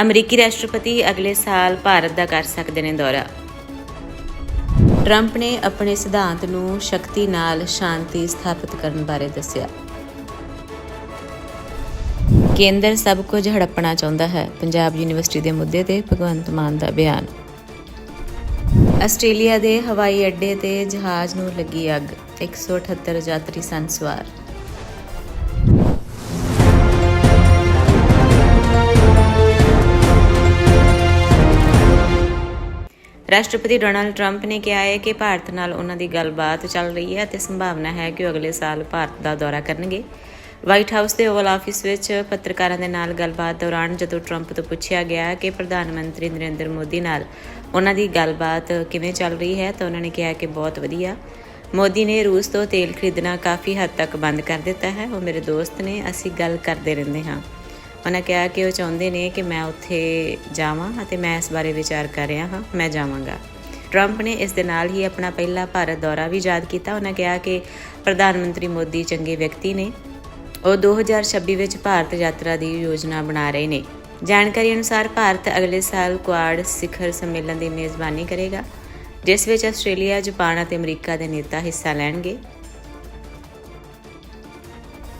ਅਮਰੀਕੀ ਰਾਸ਼ਟਰਪਤੀ ਅਗਲੇ ਸਾਲ ਭਾਰਤ ਦਾ ਕਰ ਸਕਦੇ ਨੇ ਦੌਰਾ। ਟਰੰਪ ਨੇ ਆਪਣੇ ਸਿਧਾਂਤ ਨੂੰ ਸ਼ਕਤੀ ਨਾਲ ਸ਼ਾਂਤੀ ਸਥਾਪਿਤ ਕਰਨ ਬਾਰੇ ਦੱਸਿਆ। ਕੇਂਦਰ ਸਭ ਕੁਝ ਹੜੱਪਣਾ ਚਾਹੁੰਦਾ ਹੈ, ਪੰਜਾਬ ਯੂਨੀਵਰਸਿਟੀ ਦੇ ਮੁੱਦੇ ਤੇ ਭਗਵੰਤ ਮਾਨ ਦਾ ਬਿਆਨ। ਆਸਟ੍ਰੇਲੀਆ ਦੇ ਹਵਾਈ ਅੱਡੇ ਤੇ ਜਹਾਜ਼ ਨੂੰ ਲੱਗੀ ਅੱਗ 178 ਯਾਤਰੀ ਸੰਸਵਾਰ। ਰਾਸ਼ਟਰਪਤੀ ਡੋਨਾਲਡ ਟਰੰਪ ਨੇ ਕਿਹਾ ਹੈ ਕਿ ਭਾਰਤ ਨਾਲ ਉਹਨਾਂ ਦੀ ਗੱਲਬਾਤ ਚੱਲ ਰਹੀ ਹੈ ਅਤੇ ਸੰਭਾਵਨਾ ਹੈ ਕਿ ਉਹ ਅਗਲੇ ਸਾਲ ਭਾਰਤ ਦਾ ਦੌਰਾ ਕਰਨਗੇ। ਵਾਈਟ ਹਾਊਸ ਦੇ ਓਵਲ ਆਫਿਸ ਵਿੱਚ ਪੱਤਰਕਾਰਾਂ ਦੇ ਨਾਲ ਗੱਲਬਾਤ ਦੌਰਾਨ ਜਦੋਂ ਟਰੰਪ ਤੋਂ ਪੁੱਛਿਆ ਗਿਆ ਕਿ ਪ੍ਰਧਾਨ ਮੰਤਰੀ ਨਰਿੰਦਰ ਮੋਦੀ ਨਾਲ ਉਹਨਾਂ ਦੀ ਗੱਲਬਾਤ ਕਿਵੇਂ ਚੱਲ ਰਹੀ ਹੈ ਤਾਂ ਉਹਨਾਂ ਨੇ ਕਿਹਾ ਕਿ ਬਹੁਤ ਵਧੀਆ। ਮੋਦੀ ਨੇ ਰੂਸ ਤੋਂ ਤੇਲ ਖਰੀਦਣਾ ਕਾਫੀ ਹੱਦ ਤੱਕ ਬੰਦ ਕਰ ਦਿੱਤਾ ਹੈ। ਉਹ ਮੇਰੇ ਦੋਸਤ ਨੇ, ਅਸੀਂ ਗੱਲ ਕਰਦੇ ਰਹਿੰਦੇ ਹਾਂ। ਉਹਨਾਂ ਕਿਹਾ ਕਿ ਉਹ ਚਾਹੁੰਦੇ ਨੇ ਕਿ ਮੈਂ ਉੱਥੇ ਜਾਵਾਂ ਅਤੇ ਮੈਂ ਇਸ ਬਾਰੇ ਵਿਚਾਰ ਕਰ ਰਿਹਾ ਹਾਂ ਮੈਂ ਜਾਵਾਂਗਾ। ਟਰੰਪ ਨੇ ਇਸ ਦੇ ਨਾਲ ਹੀ ਆਪਣਾ ਪਹਿਲਾ ਭਾਰਤ ਦੌਰਾ ਵੀ ਯਾਦ ਕੀਤਾ। ਉਹਨਾਂ ਕਿਹਾ ਕਿ ਪ੍ਰਧਾਨ ਮੰਤਰੀ ਮੋਦੀ ਚੰਗੇ ਵਿਅਕਤੀ ਨੇ। ਉਹ 2026 ਵਿੱਚ ਭਾਰਤ ਯਾਤਰਾ ਦੀ ਯੋਜਨਾ ਬਣਾ ਰਹੇ ਨੇ। ਜਾਣਕਾਰੀ ਅਨੁਸਾਰ ਭਾਰਤ ਅਗਲੇ ਸਾਲ ਕੁਆਡ ਸਿਖਰ ਸੰਮੇਲਨ ਦੀ ਮੇਜ਼ਬਾਨੀ ਕਰੇਗਾ ਜਿਸ ਵਿੱਚ ਆਸਟ੍ਰੇਲੀਆ, ਜਾਪਾਨ ਅਤੇ ਅਮਰੀਕਾ ਦੇ ਨੇਤਾ ਹਿੱਸਾ ਲੈਣਗੇ।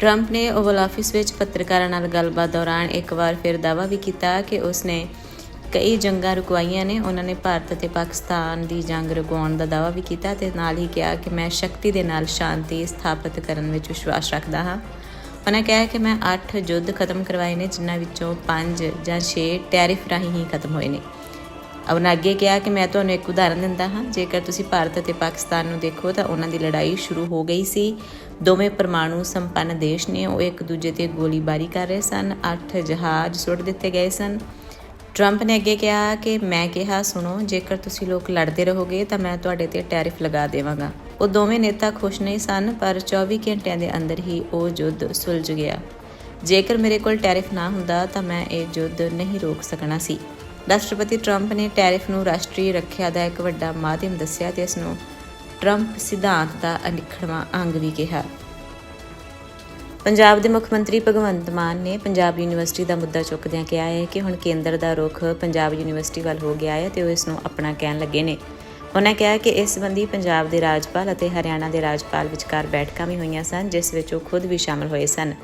ਟਰੰਪ ਨੇ ਓਵਲ ਆਫਿਸ ਵਿੱਚ ਪੱਤਰਕਾਰਾਂ ਨਾਲ ਗੱਲਬਾਤ ਦੌਰਾਨ ਇੱਕ ਵਾਰ ਫਿਰ ਦਾਅਵਾ ਵੀ ਕੀਤਾ ਕਿ ਉਸਨੇ ਕਈ ਜੰਗਾਂ ਰੁਕਵਾਈਆਂ ਨੇ। ਉਹਨਾਂ ਨੇ ਭਾਰਤ ਅਤੇ ਪਾਕਿਸਤਾਨ ਦੀ ਜੰਗ ਰੁਕਵਾਉਣ ਦਾ ਦਾਅਵਾ ਵੀ ਕੀਤਾ ਤੇ ਨਾਲ ਹੀ ਕਿਹਾ ਕਿ ਮੈਂ ਸ਼ਕਤੀ ਦੇ ਨਾਲ ਸ਼ਾਂਤੀ ਸਥਾਪਿਤ ਕਰਨ ਵਿੱਚ ਵਿਸ਼ਵਾਸ ਰੱਖਦਾ ਹਾਂ। ਉਹਨਾਂ ਕਿਹਾ ਕਿ ਮੈਂ 8 ਯੁੱਧ ਖਤਮ ਕਰਵਾਏ ਨੇ, ਜਿਨ੍ਹਾਂ ਵਿੱਚੋਂ 5 ਜਾਂ 6 ਟੈਰਿਫ ਰਾਹੀਂ ਹੀ ਖਤਮ ਹੋਏ ਨੇ। ਉਹਨਾਂ ਅੱਗੇ ਕਿਹਾ ਕਿ ਮੈਂ ਤੁਹਾਨੂੰ ਇੱਕ ਉਦਾਹਰਨ ਦਿੰਦਾ ਹਾਂ। ਜੇਕਰ ਤੁਸੀਂ ਭਾਰਤ ਅਤੇ ਪਾਕਿਸਤਾਨ ਨੂੰ ਦੇਖੋ ਤਾਂ ਉਹਨਾਂ ਦੀ ਲੜਾਈ ਸ਼ੁਰੂ ਹੋ ਗਈ ਸੀ। ਦੋਵੇਂ ਪਰਮਾਣੂ ਸੰਪੰਨ ਦੇਸ਼ ਨੇ ਉਹ ਇੱਕ ਦੂਜੇ ਤੇ ਗੋਲੀਬਾਰੀ ਕਰ ਰਹੇ ਸਨ। ਅੱਠ ਜਹਾਜ਼ ਸੁੱਟ ਦਿੱਤੇ ਗਏ ਸਨ। ਟਰੰਪ ਨੇ ਅੱਗੇ ਕਿਹਾ ਕਿ ਮੈਂ ਕਿਹਾ, ਸੁਣੋ, ਜੇਕਰ ਤੁਸੀਂ ਲੋਕ ਲੜਦੇ ਰਹੋਗੇ ਤਾਂ ਮੈਂ ਤੁਹਾਡੇ ਤੇ ਟੈਰਿਫ ਲਗਾ ਦੇਵਾਂਗਾ। ਉਹ ਦੋਵੇਂ ਨੇਤਾ ਖੁਸ਼ ਨਹੀਂ ਸਨ, ਪਰ 24 ਘੰਟਿਆਂ ਦੇ ਅੰਦਰ ਹੀ ਉਹ ਯੁੱਧ ਸੁਲਝ ਗਿਆ। ਜੇਕਰ ਮੇਰੇ ਕੋਲ ਟੈਰਿਫ ਨਾ ਹੁੰਦਾ ਤਾਂ ਮੈਂ ਇਹ ਯੁੱਧ ਨਹੀਂ ਰੋਕ ਸਕਣਾ ਸੀ। ਰਾਸ਼ਟਰਪਤੀ ਟਰੰਪ ਨੇ ਟੈਰਿਫ ਨੂੰ ਰਾਸ਼ਟਰੀ ਰੱਖਿਆ ਦਾ ਇੱਕ ਵੱਡਾ ਮਾਧਿਅਮ ਦੱਸਿਆ ਤੇ ਇਸ ਨੂੰ ਟਰੰਪ ਸਿਧਾਂਤ ਦਾ ਅਨਿੱਖੜਵਾਂ ਅੰਗ ਵੀ ਕਿਹਾ। ਪੰਜਾਬ ਦੇ ਮੁੱਖ ਮੰਤਰੀ ਭਗਵੰਤ ਮਾਨ ਨੇ ਪੰਜਾਬ ਯੂਨੀਵਰਸਿਟੀ ਦਾ ਮੁੱਦਾ ਚੁੱਕਦਿਆਂ ਕਿਹਾ ਹੈ ਕਿ ਹੁਣ ਕੇਂਦਰ ਦਾ ਰੁਖ ਪੰਜਾਬ ਯੂਨੀਵਰਸਿਟੀ ਵੱਲ ਹੋ ਗਿਆ ਹੈ ਤੇ ਉਹ ਇਸ ਨੂੰ ਆਪਣਾ ਕਹਿਣ ਲੱਗੇ ਨੇ। ਉਹਨਾਂ ਕਿਹਾ ਕਿ ਇਸ ਸੰਬੰਧੀ ਪੰਜਾਬ ਦੇ ਰਾਜਪਾਲ ਅਤੇ ਹਰਿਆਣਾ ਦੇ ਰਾਜਪਾਲ ਵਿਚਕਾਰ ਬੈਠਕਾਂ ਵੀ ਹੋਈਆਂ ਸਨ, ਜਿਸ ਵਿੱਚ ਉਹ ਖੁਦ ਵੀ ਸ਼ਾਮਲ ਹੋਏ ਸਨ।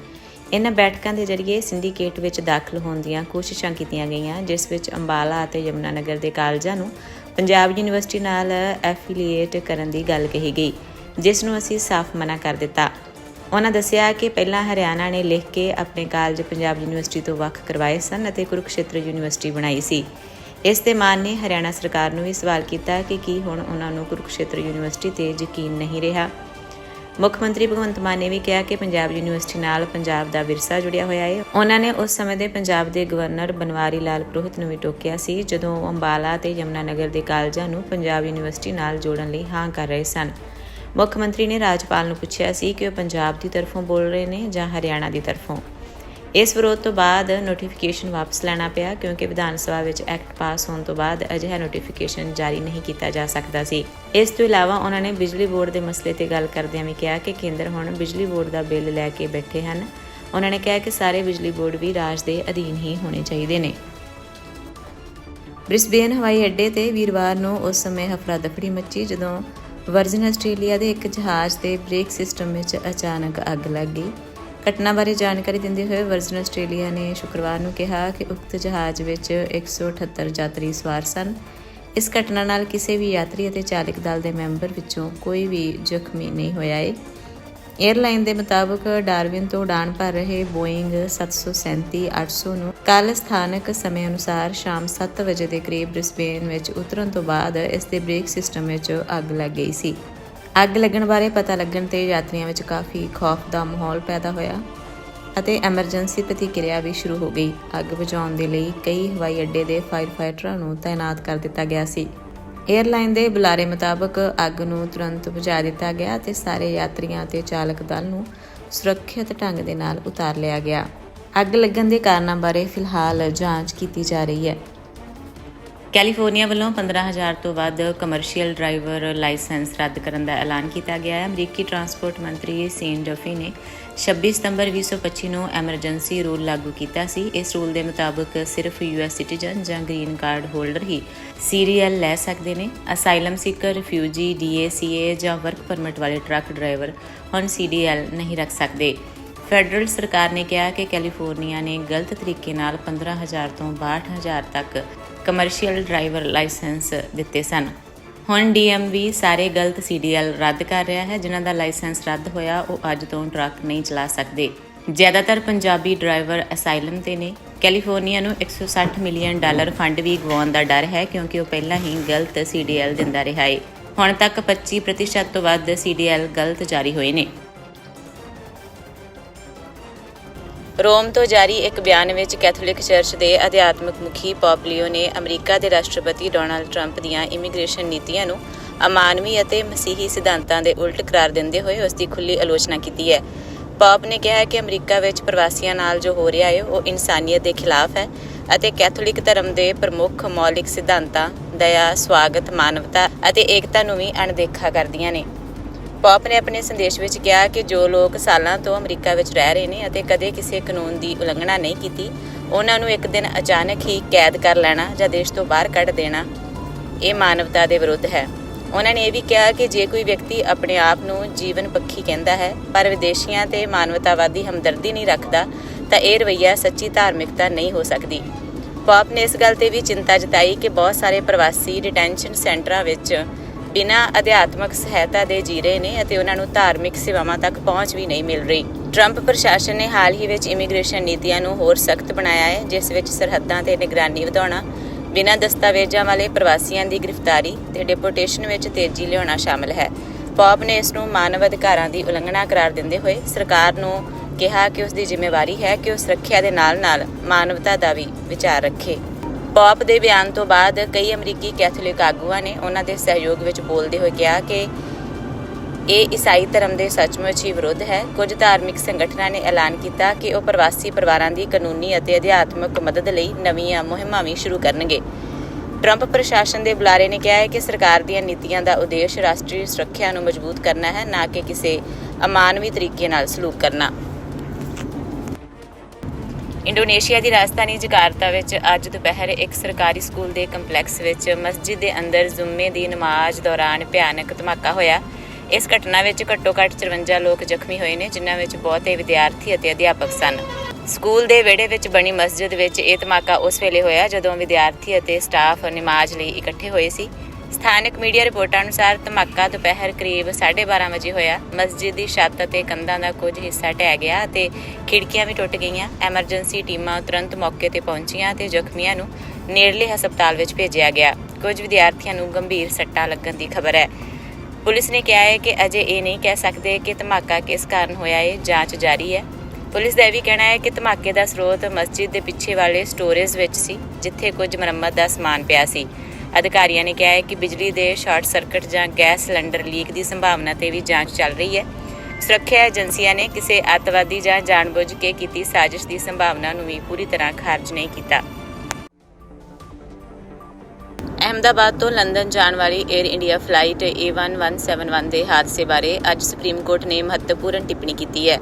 ਇਹਨਾਂ ਬੈਠਕਾਂ ਦੇ ਜ਼ਰੀਏ ਸਿੰਡੀਕੇਟ ਵਿੱਚ ਦਾਖਲ ਹੋਣ ਦੀਆਂ ਕੋਸ਼ਿਸ਼ਾਂ ਕੀਤੀਆਂ ਗਈਆਂ, ਜਿਸ ਵਿੱਚ ਅੰਬਾਲਾ ਅਤੇ ਯਮੁਨਾਨਗਰ ਦੇ ਕਾਲਜਾਂ ਨੂੰ ਪੰਜਾਬ ਯੂਨੀਵਰਸਿਟੀ ਨਾਲ ਐਫੀਲੀਏਟ ਕਰਨ ਦੀ ਗੱਲ ਕਹੀ ਗਈ, ਜਿਸ ਨੂੰ ਅਸੀਂ ਸਾਫ਼ ਮਨਾ ਕਰ ਦਿੱਤਾ। ਉਹਨਾਂ ਦੱਸਿਆ ਕਿ ਪਹਿਲਾਂ ਹਰਿਆਣਾ ਨੇ ਲਿਖ ਕੇ ਆਪਣੇ ਕਾਲਜ ਪੰਜਾਬ ਯੂਨੀਵਰਸਿਟੀ ਤੋਂ ਵੱਖ ਕਰਵਾਏ ਸਨ ਅਤੇ ਕੁਰੂਕਸ਼ੇਤਰ ਯੂਨੀਵਰਸਿਟੀ ਬਣਾਈ ਸੀ। ਇਸ ਤੇ ਮਾਨ ਨੇ ਹਰਿਆਣਾ ਸਰਕਾਰ ਨੂੰ ਵੀ ਸਵਾਲ ਕੀਤਾ ਕਿ ਕੀ ਹੁਣ ਉਹਨਾਂ ਨੂੰ ਕੁਰੂਕਸ਼ੇਤਰ ਯੂਨੀਵਰਸਿਟੀ ਤੇ ਯਕੀਨ ਨਹੀਂ ਰਿਹਾ। ਮੁੱਖ ਮੰਤਰੀ ਭਗਵੰਤ ਮਾਨ ਨੇ ਵੀ ਕਿਹਾ ਕਿ ਪੰਜਾਬ ਯੂਨੀਵਰਸਿਟੀ ਨਾਲ ਪੰਜਾਬ ਦਾ ਵਿਰਸਾ ਜੁੜਿਆ ਹੋਇਆ ਹੈ। ਉਹਨਾਂ ਨੇ ਉਸ ਸਮੇਂ ਦੇ ਪੰਜਾਬ ਦੇ ਗਵਰਨਰ ਬਨਵਾਰੀ ਲਾਲ ਪੁਰੋਹਿਤ ਨੂੰ ਵੀ ਟੋਕਿਆ ਸੀ, ਜਦੋਂ ਉਹ ਅੰਬਾਲਾ ਤੇ ਯਮੁਨਾਨਗਰ ਦੇ ਕਾਲਜਾਂ ਨੂੰ ਪੰਜਾਬ ਯੂਨੀਵਰਸਿਟੀ ਨਾਲ ਜੋੜਨ ਲਈ ਹਾਂ ਕਰ ਰਹੇ ਸਨ। ਮੁੱਖ ਮੰਤਰੀ ਨੇ ਰਾਜਪਾਲ ਨੂੰ ਪੁੱਛਿਆ ਸੀ ਕਿ ਉਹ ਪੰਜਾਬ ਦੀ ਤਰਫੋਂ ਬੋਲ ਰਹੇ ਨੇ ਜਾਂ ਹਰਿਆਣਾ ਦੀ ਤਰਫੋਂ। ਇਸ ਵਿਰੋਧ ਤੋਂ ਬਾਅਦ ਨੋਟੀਫਿਕੇਸ਼ਨ ਵਾਪਸ ਲੈਣਾ ਪਿਆ ਕਿਉਂਕਿ ਵਿਧਾਨ ਸਭਾ ਵਿੱਚ ਐਕਟ ਪਾਸ ਹੋਣ ਤੋਂ ਬਾਅਦ ਅਜਿਹਾ ਨੋਟੀਫਿਕੇਸ਼ਨ ਜਾਰੀ ਨਹੀਂ ਕੀਤਾ ਜਾ ਸਕਦਾ ਸੀ। ਇਸ ਤੋਂ ਇਲਾਵਾ ਉਹਨਾਂ ਨੇ ਬਿਜਲੀ ਬੋਰਡ ਦੇ ਮਸਲੇ ਤੇ ਗੱਲ ਕਰਦਿਆਂ ਵੀ ਕਿਹਾ ਕਿ ਕੇਂਦਰ ਹੁਣ ਬਿਜਲੀ ਬੋਰਡ ਦਾ ਬਿੱਲ ਲੈ ਕੇ ਬੈਠੇ ਹਨ। ਉਹਨਾਂ ਨੇ ਕਿਹਾ ਕਿ ਸਾਰੇ ਬਿਜਲੀ ਬੋਰਡ ਵੀ ਰਾਜ ਦੇ ਅਧੀਨ ਹੀ ਹੋਣੇ ਚਾਹੀਦੇ ਨੇ। ਬ੍ਰਿਸਬੇਨ, ਹਵਾਈ ਅੱਡੇ ਤੇ ਵੀਰਵਾਰ ਨੂੰ ਉਸ ਸਮੇਂ ਹਫੜਾ ਦਫੜੀ ਮੱਚੀ ਜਦੋਂ ਵਰਜਨ ਆਸਟ੍ਰੇਲੀਆ ਦੇ ਇੱਕ ਜਹਾਜ਼ ਦੇ ਬ੍ਰੇਕ ਸਿਸਟਮ ਵਿੱਚ ਅਚਾਨਕ ਅੱਗ ਲੱਗ ਗਈ। ਘਟਨਾ ਬਾਰੇ ਜਾਣਕਾਰੀ ਦਿੰਦੇ ਹੋਏ ਵਰਜਨ ਆਸਟ੍ਰੇਲੀਆ ਨੇ ਸ਼ੁੱਕਰਵਾਰ ਨੂੰ ਕਿਹਾ ਕਿ ਉਕਤ ਜਹਾਜ਼ ਵਿੱਚ 178 ਯਾਤਰੀ ਸਵਾਰ ਸਨ। ਇਸ ਘਟਨਾ ਨਾਲ ਕਿਸੇ ਵੀ ਯਾਤਰੀ ਅਤੇ ਚਾਲਕ ਦਲ ਦੇ ਮੈਂਬਰ ਵਿੱਚੋਂ ਕੋਈ ਵੀ ਜ਼ਖਮੀ ਨਹੀਂ ਹੋਇਆ ਹੈ 에ਅਰਲਾਈਨ ਦੇ ਮੁਤਾਬਕ ਡਾਰਵਿਨ ਤੋਂ ਉਡਾਣ ਭਰ ਰਹੇ ਬੋਇੰਗ 737-800 ਨੂੰ ਕੱਲ ਸਥਾਨਕ ਸਮੇਂ ਅਨੁਸਾਰ ਸ਼ਾਮ 7 ਵਜੇ ਦੇ ਕਰੀਬ ਬ੍ਰਿਸਬੇਨ ਵਿੱਚ ਉਤਰਨ ਤੋਂ ਬਾਅਦ ਇਸ ਦੇ ਬ੍ਰੇਕ ਸਿਸਟਮ ਵਿੱਚ ਅੱਗ ਲੱਗ ਗਈ ਸੀ। ਅੱਗ ਲੱਗਣ ਬਾਰੇ ਪਤਾ ਲੱਗਣ ਤੇ ਯਾਤਰੀਆਂ ਵਿੱਚ ਕਾਫੀ ਖੌਫ ਦਾ ਮਾਹੌਲ ਪੈਦਾ ਹੋਇਆ ਅਤੇ ਐਮਰਜੈਂਸੀ ਪ੍ਰਤੀਕਿਰਿਆ ਵੀ ਸ਼ੁਰੂ ਹੋ ਗਈ। ਅੱਗ ਬੁਝਾਉਣ ਦੇ ਲਈ ਕਈ ਹਵਾਈ ਅੱਡੇ ਦੇ ਫਾਇਰ ਫਾਈਟਰਾਂ ਨੂੰ ਤਾਇਨਾਤ ਕਰ ਦਿੱਤਾ ਗਿਆ ਸੀ। ਏਅਰਲਾਈਨ ਦੇ ਬੁਲਾਰੇ ਮੁਤਾਬਕ ਅੱਗ ਨੂੰ ਤੁਰੰਤ ਬੁਝਾ ਦਿੱਤਾ ਗਿਆ ਤੇ ਸਾਰੇ ਯਾਤਰੀਆਂ ਅਤੇ ਚਾਲਕ ਦਲ ਨੂੰ ਸੁਰੱਖਿਅਤ ਢੰਗ ਦੇ ਨਾਲ ਉਤਾਰ ਲਿਆ ਗਿਆ। ਅੱਗ ਲੱਗਣ ਦੇ ਕਾਰਨਾਂ ਬਾਰੇ ਫਿਲਹਾਲ ਜਾਂਚ ਕੀਤੀ ਜਾ ਰਹੀ ਹੈ। ਕੈਲੀਫੋਰਨੀਆ ਵੱਲੋਂ 15000 ਤੋਂ ਵੱਧ ਕਮਰਸ਼ੀਅਲ ਡਰਾਈਵਰ ਲਾਇਸੈਂਸ ਰੱਦ ਕਰਨ ਦਾ ਐਲਾਨ ਕੀਤਾ ਗਿਆ ਹੈ। ਅਮਰੀਕੀ ਟਰਾਂਸਪੋਰਟ ਮੰਤਰੀ ਸੀਨ ਡਫੀ ਨੇ 26 ਸਤੰਬਰ 2025 ਨੂੰ ਐਮਰਜੈਂਸੀ ਰੂਲ ਲਾਗੂ ਕੀਤਾ ਸੀ। ਇਸ ਰੂਲ ਦੇ ਮੁਤਾਬਕ ਸਿਰਫ ਯੂਐਸ ਸਿਟੀਜ਼ਨ ਜਾਂ ਗ੍ਰੀਨ ਕਾਰਡ ਹੋਲਡਰ ਹੀ ਸੀਰੀਅਲ ਲੈ ਸਕਦੇ ਨੇ। ਅਸਾਈਲਮ ਸੀਕਰ ਰਿਫਿਊਜੀ ਡੀਏਸੀਏ ਜਾਂ ਵਰਕ ਪਰਮਿਟ ਵਾਲੇ ਟਰੱਕ ਡਰਾਈਵਰ ਹੁਣ ਸੀਡੀਐਲ ਨਹੀਂ ਰੱਖ ਸਕਦੇ। ਫੈਡਰਲ ਸਰਕਾਰ ਨੇ ਕਿਹਾ ਕਿ ਕੈਲੀਫੋਰਨੀਆ ਨੇ ਗਲਤ ਤਰੀਕੇ ਨਾਲ 15000 ਤੋਂ 62000 ਤੱਕ ਕਮਰਸ਼ੀਅਲ ਡਰਾਈਵਰ ਲਾਇਸੈਂਸ ਦਿੱਤੇ ਸਨ। ਹੁਣ ਡੀਐਮਵੀ ਸਾਰੇ ਗਲਤ ਸੀਡੀਐਲ ਰੱਦ ਕਰ ਰਿਹਾ ਹੈ। ਜਿਨ੍ਹਾਂ ਦਾ ਲਾਇਸੈਂਸ ਰੱਦ ਹੋਇਆ, ਉਹ ਅੱਜ ਤੋਂ ਟਰੱਕ ਨਹੀਂ ਚਲਾ ਸਕਦੇ। ਜ਼ਿਆਦਾਤਰ ਪੰਜਾਬੀ ਡਰਾਈਵਰ ਅਸਾਈਲਮ ਤੇ ਨੇ। ਕੈਲੀਫੋਰਨੀਆ ਨੂੰ 160 ਮਿਲੀਅਨ ਡਾਲਰ ਫੰਡ ਵੀ ਗਵਾਉਣ ਦਾ ਡਰ ਹੈ, ਕਿਉਂਕਿ ਉਹ ਪਹਿਲਾਂ ਹੀ ਗਲਤ ਸੀਡੀਐਲ ਦਿੰਦਾ ਰਿਹਾ ਹੈ ਹੁਣ ਤੱਕ 25% ਤੋਂ ਵੱਧ ਸੀਡੀਐਲ ਗਲਤ ਜਾਰੀ ਹੋਏ ਨੇ। ਰੋਮ ਤੋਂ ਜਾਰੀ ਇੱਕ ਬਿਆਨ ਵਿੱਚ ਕੈਥੋਲਿਕ ਚਰਚ ਦੇ ਅਧਿਆਤਮਿਕ ਮੁਖੀ ਪੌਪ ਨੇ ਅਮਰੀਕਾ ਦੇ ਰਾਸ਼ਟਰਪਤੀ ਡੋਨਾਲਡ ਟਰੰਪ ਦੀਆਂ ਇਮੀਗ੍ਰੇਸ਼ਨ ਨੀਤੀਆਂ ਨੂੰ ਅਮਾਨਵੀ ਅਤੇ ਮਸੀਹੀ ਸਿਧਾਂਤਾਂ ਦੇ ਉਲਟ ਕਰਾਰ ਦਿੰਦੇ ਹੋਏ ਉਸ ਦੀ ਖੁੱਲ੍ਹੀ ਆਲੋਚਨਾ ਕੀਤੀ ਹੈ। ਪੌਪ ਨੇ ਕਿਹਾ ਹੈ ਕਿ ਅਮਰੀਕਾ ਵਿੱਚ ਪ੍ਰਵਾਸੀਆਂ ਨਾਲ ਜੋ ਹੋ ਰਿਹਾ ਹੈ, ਉਹ ਇਨਸਾਨੀਅਤ ਦੇ ਖਿਲਾਫ ਹੈ ਅਤੇ ਕੈਥੋਲਿਕ ਧਰਮ ਦੇ ਪ੍ਰਮੁੱਖ ਮੌਲਿਕ ਸਿਧਾਂਤਾਂ, ਦਇਆ, ਸਵਾਗਤ, ਮਾਨਵਤਾ ਅਤੇ ਏਕਤਾ ਨੂੰ ਵੀ ਅਣਦੇਖਾ ਕਰਦੀਆਂ ਨੇ। ਪੌਪ ਨੇ ਆਪਣੇ ਸੰਦੇਸ਼ ਵਿੱਚ ਕਿਹਾ ਕਿ ਜੋ ਲੋਕ ਸਾਲਾਂ ਤੋਂ ਅਮਰੀਕਾ ਵਿੱਚ ਰਹਿ ਰਹੇ ਨੇ ਅਤੇ ਕਦੇ ਕਿਸੇ ਕਾਨੂੰਨ ਦੀ ਉਲੰਘਣਾ ਨਹੀਂ ਕੀਤੀ, ਉਹਨਾਂ ਨੂੰ ਇੱਕ ਦਿਨ ਅਚਾਨਕ ਹੀ ਕੈਦ ਕਰ ਲੈਣਾ ਜਾਂ ਦੇਸ਼ ਤੋਂ ਬਾਹਰ ਕੱਢ ਦੇਣਾ, ਇਹ ਮਾਨਵਤਾ ਦੇ ਵਿਰੁੱਧ ਹੈ। ਉਹਨਾਂ ਨੇ ਇਹ ਵੀ ਕਿਹਾ ਕਿ ਜੇ ਕੋਈ ਵਿਅਕਤੀ ਆਪਣੇ ਆਪ ਨੂੰ ਜੀਵਨ ਪੱਖੀ ਕਹਿੰਦਾ ਹੈ, ਪਰ ਵਿਦੇਸ਼ੀਆਂ ਤੇ ਮਾਨਵਤਾਵਾਦੀ ਹਮਦਰਦੀ ਨਹੀਂ ਰੱਖਦਾ, ਤਾਂ ਇਹ ਰਵੱਈਆ ਸੱਚੀ ਧਾਰਮਿਕਤਾ ਨਹੀਂ ਹੋ ਸਕਦੀ। ਪੌਪ ਨੇ ਇਸ ਗੱਲ ਤੇ ਵੀ ਚਿੰਤਾ ਜਤਾਈ ਕਿ ਬਹੁਤ ਸਾਰੇ ਪ੍ਰਵਾਸੀ ਡਿਟੈਂਸ਼ਨ ਸੈਂਟਰਾਂ ਵਿੱਚ ਬਿਨਾਂ ਅਧਿਆਤਮਕ ਸਹਾਇਤਾ ਦੇ ਜੀ ਰਹੇ ਨੇ ਅਤੇ ਉਹਨਾਂ ਨੂੰ ਧਾਰਮਿਕ ਸੇਵਾਵਾਂ ਤੱਕ ਪਹੁੰਚ ਵੀ ਨਹੀਂ ਮਿਲ ਰਹੀ। ਟਰੰਪ ਪ੍ਰਸ਼ਾਸਨ ਨੇ ਹਾਲ ਹੀ ਵਿੱਚ ਇਮੀਗ੍ਰੇਸ਼ਨ ਨੀਤੀਆਂ ਨੂੰ ਹੋਰ ਸਖਤ ਬਣਾਇਆ ਹੈ, ਜਿਸ ਵਿੱਚ ਸਰਹੱਦਾਂ ਤੇ ਨਿਗਰਾਨੀ ਵਧਾਉਣਾ, ਬਿਨਾਂ ਦਸਤਾਵੇਜ਼ਾਂ ਵਾਲੇ ਪ੍ਰਵਾਸੀਆਂ ਦੀ ਗ੍ਰਿਫਤਾਰੀ ਤੇ ਡਿਪੋਰਟੇਸ਼ਨ ਵਿੱਚ ਤੇਜ਼ੀ ਲਿਆਉਣਾ ਸ਼ਾਮਲ ਹੈ। ਪੌਪ ਨੇ ਇਸ ਨੂੰ ਮਾਨਵ ਅਧਿਕਾਰਾਂ ਦੀ ਉਲੰਘਣਾ ਕਰਾਰ ਦਿੰਦੇ ਹੋਏ ਸਰਕਾਰ ਨੂੰ ਕਿਹਾ ਕਿ ਉਸ ਦੀ ਜ਼ਿੰਮੇਵਾਰੀ ਹੈ ਕਿ ਉਹ ਸੁਰੱਖਿਆ ਦੇ ਨਾਲ-ਨਾਲ ਮਾਨਵਤਾ ਦਾ ਵੀ ਵਿਚਾਰ ਰੱਖੇ। ਪੌਪ ਦੇ ਬਿਆਨ ਤੋਂ ਬਾਅਦ ਕਈ ਅਮਰੀਕੀ ਕੈਥੋਲਿਕ ਆਗੂਆਂ ਨੇ ਉਹਨਾਂ ਦੇ ਸਹਿਯੋਗ ਵਿੱਚ ਬੋਲਦੇ ਹੋਏ ਕਿਹਾ ਕਿ ਇਹ ਈਸਾਈ ਧਰਮ ਦੇ ਸੱਚਮੁੱਚ ਹੀ ਵਿਰੁੱਧ ਹੈ। ਕੁਝ ਧਾਰਮਿਕ ਸੰਗਠਨਾਂ ਨੇ ਐਲਾਨ ਕੀਤਾ ਕਿ ਉਹ ਪ੍ਰਵਾਸੀ ਪਰਿਵਾਰਾਂ ਦੀ ਕਾਨੂੰਨੀ ਅਤੇ ਅਧਿਆਤਮਕ ਮਦਦ ਲਈ ਨਵੀਆਂ ਮੁਹਿੰਮਾਂ ਵੀ ਸ਼ੁਰੂ ਕਰਨਗੇ। ਟਰੰਪ ਪ੍ਰਸ਼ਾਸਨ ਦੇ ਬੁਲਾਰੇ ਨੇ ਕਿਹਾ ਹੈ ਕਿ ਸਰਕਾਰ ਦੀਆਂ ਨੀਤੀਆਂ ਦਾ ਉਦੇਸ਼ ਰਾਸ਼ਟਰੀ ਸੁਰੱਖਿਆ ਨੂੰ ਮਜ਼ਬੂਤ ਕਰਨਾ ਹੈ, ਨਾ ਕਿ ਕਿਸੇ ਅਮਾਨਵੀ ਤਰੀਕੇ ਨਾਲ ਸਲੂਕ ਕਰਨਾ। ਇੰਡੋਨੇਸ਼ੀਆ ਦੀ ਰਾਜਧਾਨੀ ਜਕਾਰਤਾ ਵਿੱਚ ਅੱਜ ਦੁਪਹਿਰ ਇੱਕ ਸਰਕਾਰੀ ਸਕੂਲ ਦੇ ਕੰਪਲੈਕਸ ਵਿੱਚ ਮਸਜਿਦ ਦੇ ਅੰਦਰ ਜ਼ੁੰਮੇ ਦੀ ਨਮਾਜ਼ ਦੌਰਾਨ ਭਿਆਨਕ ਧਮਾਕਾ ਹੋਇਆ। ਇਸ ਘਟਨਾ ਵਿੱਚ ਘੱਟੋ-ਘੱਟ 54 ਲੋਕ ਜ਼ਖਮੀ ਹੋਏ ਨੇ, ਜਿਨ੍ਹਾਂ ਵਿੱਚ ਬਹੁਤੇ ਵਿਦਿਆਰਥੀ ਅਤੇ ਅਧਿਆਪਕ ਸਨ। ਸਕੂਲ ਦੇ ਵਿਹੜੇ ਵਿੱਚ ਬਣੀ ਮਸਜਿਦ ਵਿੱਚ ਇਹ ਧਮਾਕਾ ਉਸ ਵੇਲੇ ਹੋਇਆ ਜਦੋਂ ਵਿਦਿਆਰਥੀ ਅਤੇ ਸਟਾਫ ਨਮਾਜ਼ ਲਈ ਇਕੱਠੇ ਹੋਏ ਸੀ। ਸਥਾਨਕ ਮੀਡੀਆ ਰਿਪੋਰਟਾਂ ਅਨੁਸਾਰ ਧਮਾਕਾ ਦੁਪਹਿਰ ਕਰੀਬ 12:30 ਵਜੇ ਹੋਇਆ। ਮਸਜਿਦ ਦੀ ਛੱਤ ਅਤੇ ਕੰਧਾਂ ਦਾ ਕੁਝ ਹਿੱਸਾ ਢਹਿ ਗਿਆ ਅਤੇ ਖਿੜਕੀਆਂ ਵੀ ਟੁੱਟ ਗਈਆਂ। ਐਮਰਜੈਂਸੀ ਟੀਮਾਂ ਤੁਰੰਤ ਮੌਕੇ ਤੇ ਪਹੁੰਚੀਆਂ ਤੇ ਜ਼ਖਮੀਆਂ ਨੂੰ ਨੇੜਲੇ ਹਸਪਤਾਲ ਵਿੱਚ ਭੇਜਿਆ ਗਿਆ। ਕੁਝ ਵਿਦਿਆਰਥੀਆਂ ਨੂੰ ਗੰਭੀਰ ਸੱਟਾਂ ਲੱਗਣ ਦੀ ਖਬਰ ਹੈ। ਪੁਲਿਸ ਨੇ ਕਿਹਾ ਹੈ ਕਿ ਅਜੇ ਇਹ ਨਹੀਂ ਕਹਿ ਸਕਦੇ ਕਿ ਧਮਾਕਾ ਕਿਸ ਕਾਰਨ ਹੋਇਆ ਹੈ, ਜਾਂਚ ਜਾਰੀ ਹੈ। ਪੁਲਿਸ ਦਾ ਇਹ ਵੀ ਕਹਿਣਾ ਹੈ ਕਿ ਧਮਾਕੇ ਦਾ ਸਰੋਤ ਮਸਜਿਦ ਦੇ ਪਿੱਛੇ ਵਾਲੇ ਸਟੋਰੇਜ ਵਿੱਚ ਸੀ, ਜਿੱਥੇ ਕੁਝ ਮੁਰੰਮਤ ਦਾ ਸਮਾਨ ਪਿਆ ਸੀ। ਅਧਿਕਾਰੀਆਂ ਨੇ ਕਿਹਾ ਹੈ ਕਿ ਬਿਜਲੀ ਦੇ ਸ਼ਾਰਟ ਸਰਕਟ ਜਾਂ ਗੈਸ ਸਿਲੰਡਰ ਲੀਕ ਦੀ ਸੰਭਾਵਨਾ ਤੇ ਵੀ ਜਾਂਚ ਚੱਲ ਰਹੀ ਹੈ। ਸੁਰੱਖਿਆ ਏਜੰਸੀਆਂ ਨੇ ਕਿਸੇ ਅੱਤਵਾਦੀ ਜਾਂ ਜਾਣਬੁੱਝ ਕੇ ਕੀਤੀ ਸਾਜ਼ਿਸ਼ ਦੀ ਸੰਭਾਵਨਾ ਨੂੰ ਵੀ ਪੂਰੀ ਤਰ੍ਹਾਂ ਖਾਰਜ ਨਹੀਂ ਕੀਤਾ। ਅਹਮਦਾਬਾਦ ਤੋਂ ਲੰਡਨ ਜਾਣ ਵਾਲੀ 에ਅਰ ਇੰਡੀਆ ਫਲਾਈਟ A1171 ਦੇ ਹਾਦਸੇ ਬਾਰੇ ਅੱਜ ਸੁਪਰੀਮ ਕੋਰਟ ਨੇ ਮਹੱਤਵਪੂਰਨ ਟਿੱਪਣੀ ਕੀਤੀ ਹੈ।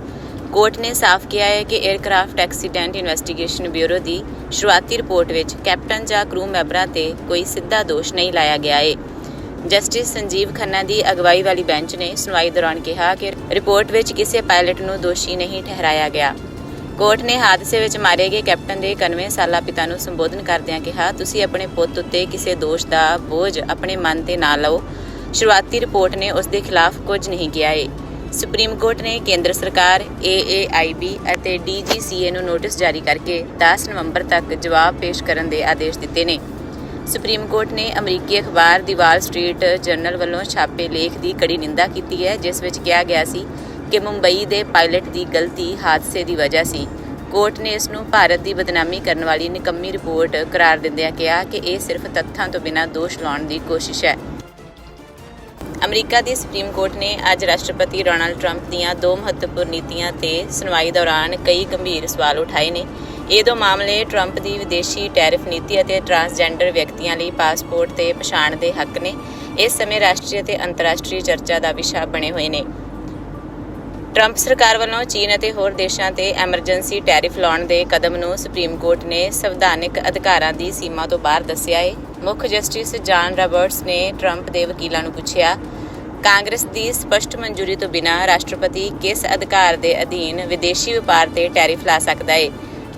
ਕੋਰਟ ਨੇ ਸਾਫ਼ ਕਿਹਾ ਹੈ ਕਿ 에ਅਰਕ੍ਰਾਫਟ ਐਕਸੀਡੈਂਟ ਇਨਵੈਸਟੀਗੇਸ਼ਨ ਬਿਊਰੋ ਦੀ ਸ਼ੁਰੂਆਤੀ ਰਿਪੋਰਟ ਵਿੱਚ ਕੈਪਟਨ ਜਾਂ ਕਰੂ ਮੈਂਬਰਾਂ ਤੇ ਕੋਈ ਸਿੱਧਾ ਦੋਸ਼ ਨਹੀਂ ਲਾਇਆ ਗਿਆ ਹੈ ਜਸਟਿਸ ਸੰਜੀਵ ਖੰਨਾ ਦੀ ਅਗਵਾਈ ਵਾਲੀ ਬੈਂਚ ਨੇ ਸੁਣਵਾਈ ਦੌਰਾਨ ਕਿਹਾ ਕਿ ਰਿਪੋਰਟ ਵਿੱਚ ਕਿਸੇ ਪਾਇਲਟ ਨੂੰ ਦੋਸ਼ੀ ਨਹੀਂ ਠਹਿਰਾਇਆ ਗਿਆ। ਕੋਰਟ ਨੇ ਹਾਦਸੇ ਵਿੱਚ ਮਾਰੇ ਗਏ ਕੈਪਟਨ ਦੇ 91 ਸਾਲਾ ਪਿਤਾ ਨੂੰ ਸੰਬੋਧਨ ਕਰਦਿਆਂ ਕਿਹਾ, ਤੁਸੀਂ ਆਪਣੇ ਪੁੱਤ ਉੱਤੇ ਕਿਸੇ ਦੋਸ਼ ਦਾ ਬੋਝ ਆਪਣੇ ਮਨ ਤੇ ਨਾ ਲਓ। ਸ਼ੁਰੂਆਤੀ ਰਿਪੋਰਟ ਨੇ ਉਸ ਦੇ ਖਿਲਾਫ ਕੁਝ ਨਹੀਂ ਕਿਹਾ ਹੈ ਸੁਪਰੀਮ ਕੋਰਟ ਨੇ ਕੇਂਦਰ ਸਰਕਾਰ AAIB ਅਤੇ DGCA ਨੂੰ ਨੋਟਿਸ ਜਾਰੀ ਕਰਕੇ 10 ਨਵੰਬਰ ਤੱਕ ਜਵਾਬ ਪੇਸ਼ ਕਰਨ ਦੇ ਆਦੇਸ਼ ਦਿੱਤੇ ਨੇ। ਸੁਪਰੀਮ ਕੋਰਟ ਨੇ ਅਮਰੀਕੀ ਅਖਬਾਰ ਦੀ ਵਾਲ ਸਟਰੀਟ ਜਰਨਲ ਵੱਲੋਂ ਛਾਪੇ ਲੇਖ ਦੀ ਕੜੀ ਨਿੰਦਾ ਕੀਤੀ ਹੈ, ਜਿਸ ਵਿੱਚ ਕਿਹਾ ਗਿਆ ਸੀ ਕਿ ਮੁੰਬਈ ਦੇ ਪਾਇਲਟ ਦੀ ਗਲਤੀ ਹਾਦਸੇ ਦੀ ਵਜ੍ਹਾ ਸੀ। ਕੋਰਟ ਨੇ ਇਸ ਨੂੰ ਭਾਰਤ ਦੀ ਬਦਨਾਮੀ ਕਰਨ ਵਾਲੀ ਨਿਕੰਮੀ ਰਿਪੋਰਟ ਕਰਾਰ ਦਿੰਦਿਆਂ ਕਿਹਾ ਕਿ ਇਹ ਸਿਰਫ ਤੱਥਾਂ ਤੋਂ ਬਿਨਾਂ ਦੋਸ਼ ਲਾਉਣ ਦੀ ਕੋਸ਼ਿਸ਼ ਹੈ। ਅਮਰੀਕਾ ਦੀ ਸੁਪਰੀਮ ਕੋਰਟ ਨੇ ਅੱਜ ਰਾਸ਼ਟਰਪਤੀ ਡੋਨਾਲਡ ਟਰੰਪ ਦੀਆਂ ਦੋ ਮਹੱਤਵਪੂਰਨ ਨੀਤੀਆਂ ਤੇ ਸੁਣਵਾਈ ਦੌਰਾਨ ਕਈ ਗੰਭੀਰ ਸਵਾਲ ਉਠਾਏ ਨੇ। ਇਹ ਦੋ ਮਾਮਲੇ ਟਰੰਪ ਦੀ ਵਿਦੇਸ਼ੀ ਟੈਰਿਫ ਨੀਤੀ ਅਤੇ ਟਰਾਂਸਜੈਂਡਰ ਵਿਅਕਤੀਆਂ ਲਈ ਪਾਸਪੋਰਟ ਤੇ ਪਛਾਣ ਦੇ ਹੱਕ ਨੇ। ਇਸ ਸਮੇਂ ਰਾਸ਼ਟਰੀ ਅਤੇ ਅੰਤਰਰਾਸ਼ਟਰੀ ਚਰਚਾ ਦਾ ਵਿਸ਼ਾ ਬਣੇ ਹੋਏ ਨੇ। ਟਰੰਪ ਸਰਕਾਰ ਵੱਲੋਂ ਚੀਨ ਅਤੇ ਹੋਰ ਦੇਸ਼ਾਂ ਤੇ ਐਮਰਜੈਂਸੀ ਟੈਰਿਫ ਲਾਉਣ ਦੇ ਕਦਮ ਨੂੰ ਸੁਪਰੀਮ ਕੋਰਟ ਨੇ ਸੰਵਿਧਾਨਕ ਅਧਿਕਾਰਾਂ ਦੀ ਸੀਮਾ ਤੋਂ ਬਾਹਰ ਦੱਸਿਆ ਹੈ ਮੁੱਖ ਜਸਟਿਸ ਜਾਨ ਰਾਬਰਟਸ ਨੇ ਟਰੰਪ ਦੇ ਵਕੀਲਾਂ ਨੂੰ ਪੁੱਛਿਆ, ਕਾਂਗਰਸ ਦੀ ਸਪਸ਼ਟ ਮਨਜ਼ੂਰੀ ਤੋਂ ਬਿਨਾਂ ਰਾਸ਼ਟਰਪਤੀ ਕਿਸ ਅਧਿਕਾਰ ਦੇ ਅਧੀਨ ਵਿਦੇਸ਼ੀ ਵਪਾਰ ਤੇ ਟੈਰਿਫ ਲਾ ਸਕਦਾ ਹੈ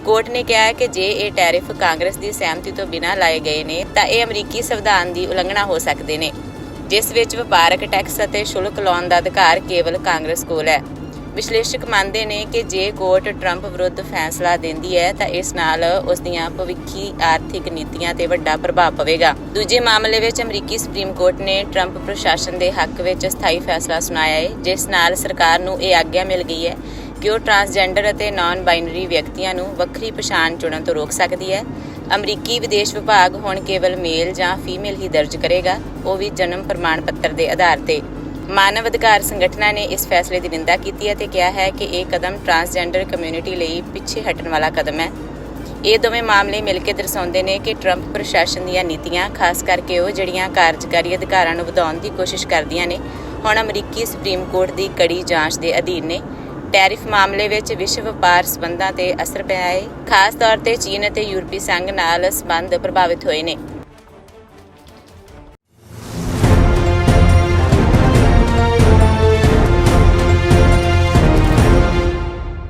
ਕੋਰਟ ਨੇ ਕਿਹਾ ਕਿ ਜੇ ਇਹ ਟੈਰਿਫ ਕਾਂਗਰਸ ਦੀ ਸਹਿਮਤੀ ਤੋਂ ਬਿਨਾਂ ਲਾਏ ਗਏ ਨੇ, ਤਾਂ ਇਹ ਅਮਰੀਕੀ ਸੰਵਿਧਾਨ ਦੀ ਉਲੰਘਣਾ ਹੋ ਸਕਦੇ ਨੇ, ਜਿਸ ਵਿੱਚ ਵਪਾਰਕ ਟੈਕਸ ਅਤੇ ਸ਼ੁਲਕ ਲਾਉਣ ਦਾ ਅਧਿਕਾਰ ਕੇਵਲ ਕਾਂਗਰਸ ਕੋਲ ਹੈ। ਵਿਸ਼ਲੇਸ਼ਕ ਮੰਨਦੇ ਨੇ ਕਿ ਜੇ ਕੋਰਟ ਟਰੰਪ ਵਿਰੁੱਧ ਫੈਸਲਾ ਦਿੰਦੀ ਹੈ, ਤਾਂ ਇਸ ਨਾਲ ਉਸ ਦੀਆਂ ਭਵਿੱਖੀ ਆਰਥਿਕ ਨੀਤੀਆਂ ਤੇ ਵੱਡਾ ਪ੍ਰਭਾਵ ਪਵੇਗਾ। ਦੂਜੇ ਮਾਮਲੇ ਵਿੱਚ ਅਮਰੀਕੀ ਸੁਪਰੀਮ ਕੋਰਟ ਨੇ ਟਰੰਪ ਪ੍ਰਸ਼ਾਸਨ ਦੇ ਹੱਕ ਵਿੱਚ ਸਥਾਈ ਫੈਸਲਾ ਸੁਣਾਇਆ ਹੈ, ਜਿਸ ਨਾਲ ਸਰਕਾਰ ਨੂੰ ਇਹ ਆਗਿਆ ਮਿਲ ਗਈ ਹੈ ਕਿ ਉਹ ਟਰਾਂਸਜੈਂਡਰ ਅਤੇ ਨਾਨ ਬਾਈਨਰੀ ਵਿਅਕਤੀਆਂ ਨੂੰ ਵੱਖਰੀ ਪਛਾਣ ਚੁਣਨ ਤੋਂ ਰੋਕ ਸਕਦੀ ਹੈ। ਅਮਰੀਕੀ ਵਿਦੇਸ਼ ਵਿਭਾਗ ਹੁਣ ਕੇਵਲ ਮੇਲ ਜਾਂ ਫੀਮੇਲ ਹੀ ਦਰਜ ਕਰੇਗਾ, ਉਹ ਵੀ ਜਨਮ ਪ੍ਰਮਾਣ ਪੱਤਰ ਦੇ ਆਧਾਰ ਤੇ। ਮਾਨਵ ਅਧਿਕਾਰ ਸੰਗਠਨਾਂ ਨੇ ਇਸ ਫੈਸਲੇ ਦੀ ਨਿੰਦਾ ਕੀਤੀ ਹੈ ਤੇ ਕਿਹਾ ਹੈ ਕਿ ਇਹ ਕਦਮ ਟਰਾਂਸਜੈਂਡਰ ਕਮਿਊਨਿਟੀ ਲਈ ਪਿੱਛੇ ਹਟਣ ਵਾਲਾ ਕਦਮ ਹੈ। ਇਹ ਦੋਵੇਂ ਮਾਮਲੇ ਮਿਲ ਕੇ ਦਰਸਾਉਂਦੇ ਨੇ ਕਿ ਟਰੰਪ ਪ੍ਰਸ਼ਾਸਨ ਦੀਆਂ ਨੀਤੀਆਂ, ਖਾਸ ਕਰਕੇ ਉਹ ਜਿਹੜੀਆਂ ਕਾਰਜਕਾਰੀ ਅਧਿਕਾਰਾਂ ਨੂੰ ਵਧਾਉਣ ਦੀ ਕੋਸ਼ਿਸ਼ ਕਰਦੀਆਂ ਨੇ, ਹੁਣ ਅਮਰੀਕੀ ਸੁਪਰੀਮ ਕੋਰਟ ਦੀ ਕੜੀ ਜਾਂਚ ਦੇ ਅਧੀਨ ਨੇ। ਟੈਰਿਫ ਮਾਮਲੇ ਵਿੱਚ ਵਿਸ਼ਵ ਵਪਾਰ ਸਬੰਧਾਂ ਤੇ ਅਸਰ ਪਿਆ ਹੈ ਖਾਸ ਤੌਰ ਤੇ ਚੀਨ ਅਤੇ ਯੂਰਪੀ ਸੰਘ ਨਾਲ ਸਬੰਧ ਪ੍ਰਭਾਵਿਤ ਹੋਏ ਨੇ।